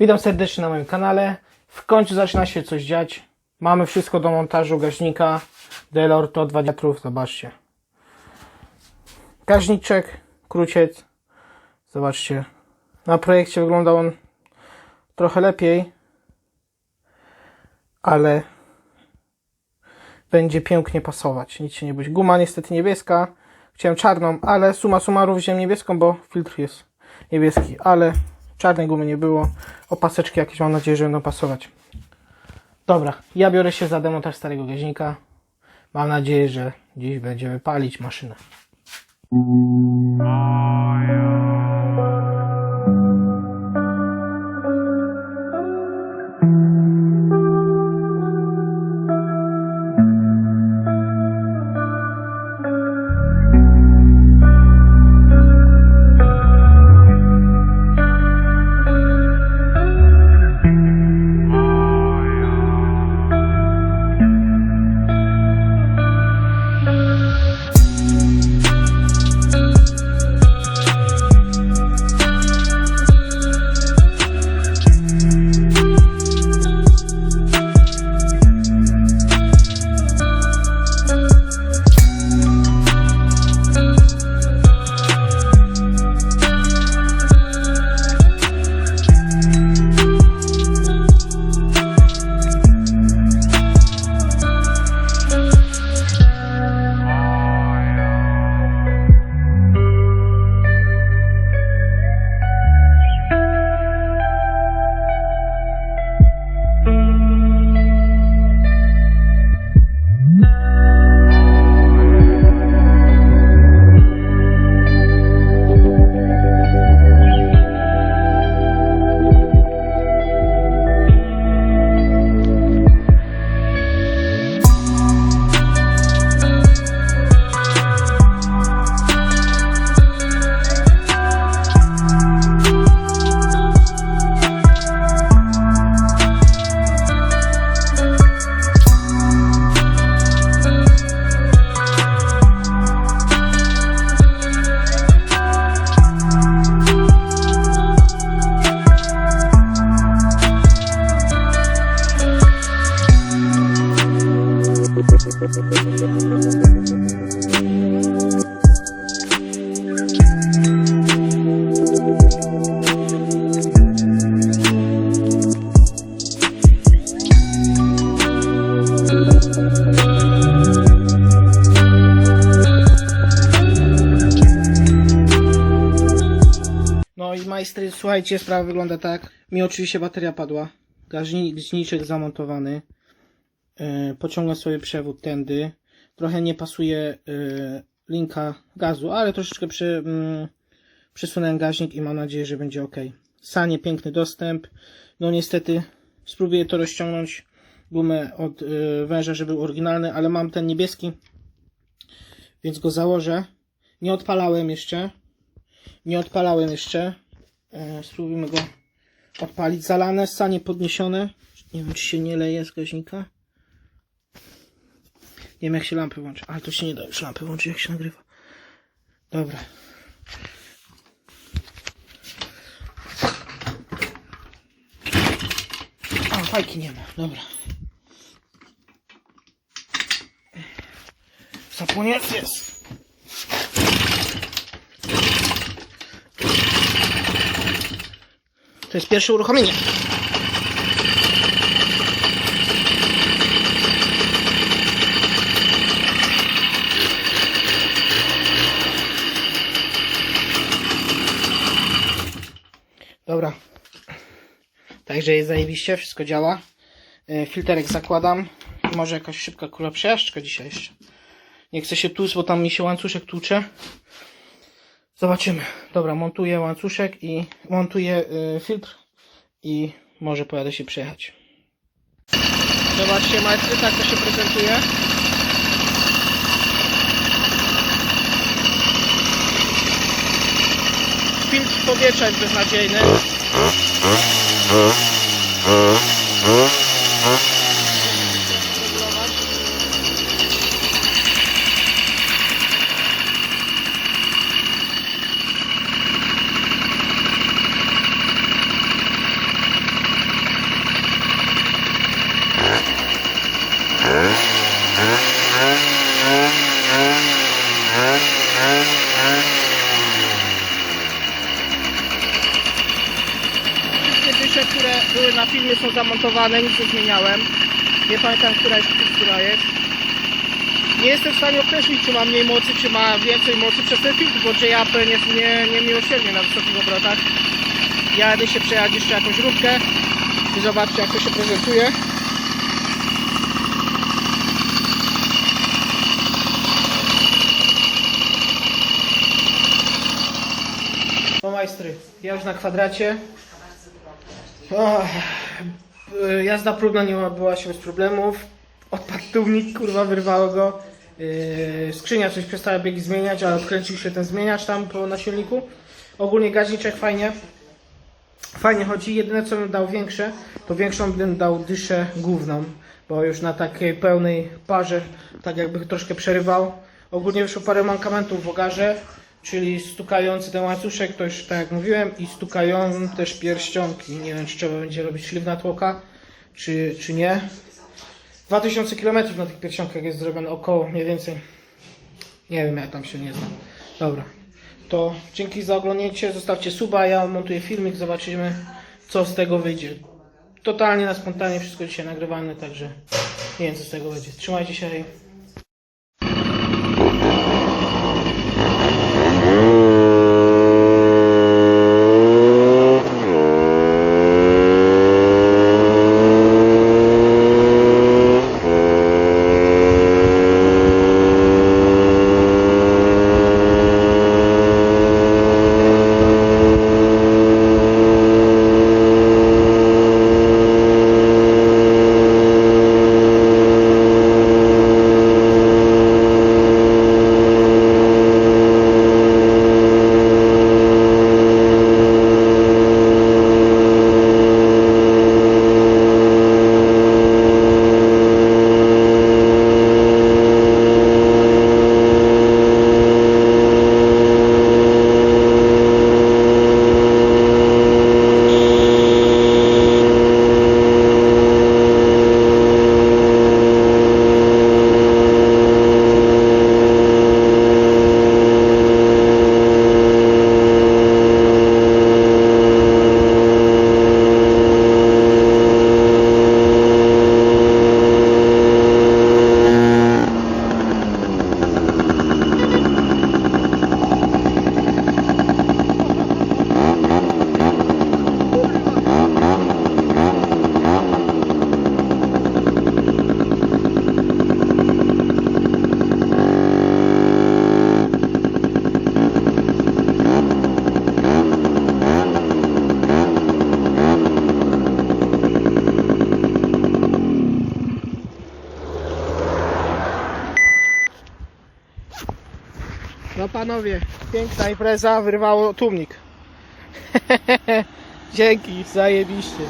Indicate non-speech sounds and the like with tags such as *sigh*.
Witam serdecznie na moim kanale. W końcu zaczyna się coś dziać. Mamy wszystko do montażu gaźnika. Delor to 2 litrów, zobaczcie. Gaźniczek, kruciec. Zobaczcie. Na projekcie wyglądał on trochę lepiej, ale będzie pięknie pasować. Nic się nie bójcie. Guma niestety niebieska. Chciałem czarną, ale suma summarum wziąłem niebieską, bo filtr jest niebieski, ale czarnej gumy nie było. Opaseczki jakieś mam nadzieję, że będą pasować. Dobra, ja biorę się za demontaż starego gaźnika. Mam nadzieję, że dziś będziemy palić maszynę. No i majstry, słuchajcie, sprawa wygląda tak. Mi oczywiście bateria padła. Gaźniczek zamontowany. Yy, pociągam sobie przewód tędy. Trochę nie pasuje yy, linka gazu, ale troszeczkę przy, mm, gaźnik i mam nadzieję, że będzie ok. Sanie, piękny dostęp. No niestety spróbuję to rozciągnąć gumę od yy, węża, żeby był oryginalny, ale mam ten niebieski, więc go założę. Nie odpalałem jeszcze. Nie odpalałem jeszcze. E, spróbujmy go odpalić. Zalane, sanie podniesione. Nie wiem, czy się nie leje z gaźnika. Nie wiem, jak się lampy włączy. Ale to się nie da już lampy włączyć, jak się nagrywa. Dobra. A, fajki nie ma. Dobra. Zapłoniec jest. To jest pierwsze uruchomienie. Dobra. Także jest zajebiście, wszystko działa. E, Filterek zakładam. Może jakaś szybka kula przejażdżka dzisiaj jeszcze. Nie chcę się tłuc, bo tam mi się łańcuszek tłucze. Zobaczymy. Dobra, montuję łańcuszek i montuję y, filtr i może pojadę się przejechać. Zobaczcie majstry, tak to się prezentuje. Filtr powietrza jest beznadziejny. Huh? Huh? Huh? Zamontowane, nic nie zmieniałem. Nie pamiętam, która jest, która jest. Nie jestem w stanie określić, czy ma mniej mocy, czy ma więcej mocy przez ten filtr, bo JAP jest nie, nie miłosiernie na wysokich obrotach. Ja jadę się przejechać jeszcze jakąś róbkę i zobaczcie, jak to się prezentuje. No majstry, ja już na kwadracie. Jazda próbna nie była się bez problemów. Odpadł tłumik, kurwa, wyrwało go. Yy, skrzynia coś przestała biegi zmieniać, ale odkręcił się ten zmieniacz tam po na silniku. Ogólnie gaźniczek fajnie. Fajnie chodzi. Jedyne co bym dał większe, to większą bym dał dyszę główną, bo już na takiej pełnej parze tak jakby troszkę przerywał. Ogólnie wyszło parę mankamentów w ogarze, czyli stukający ten łańcuszek, to już tak jak mówiłem, i stukają też pierścionki. Nie wiem, czy trzeba będzie robić szlifna tłoka, czy, czy nie. 2000 km na tych pierścionkach jest zrobione około, mniej więcej. Nie wiem, ja tam się nie znam. Dobra. To dzięki za oglądnięcie, zostawcie suba, ja montuję filmik, zobaczymy co z tego wyjdzie. Totalnie na spontanie wszystko dzisiaj nagrywane, także nie wiem co z tego będzie. Trzymajcie się. hej. No panowie, piękna impreza, wyrwało tłumnik. *laughs* Dzięki, zajebiście.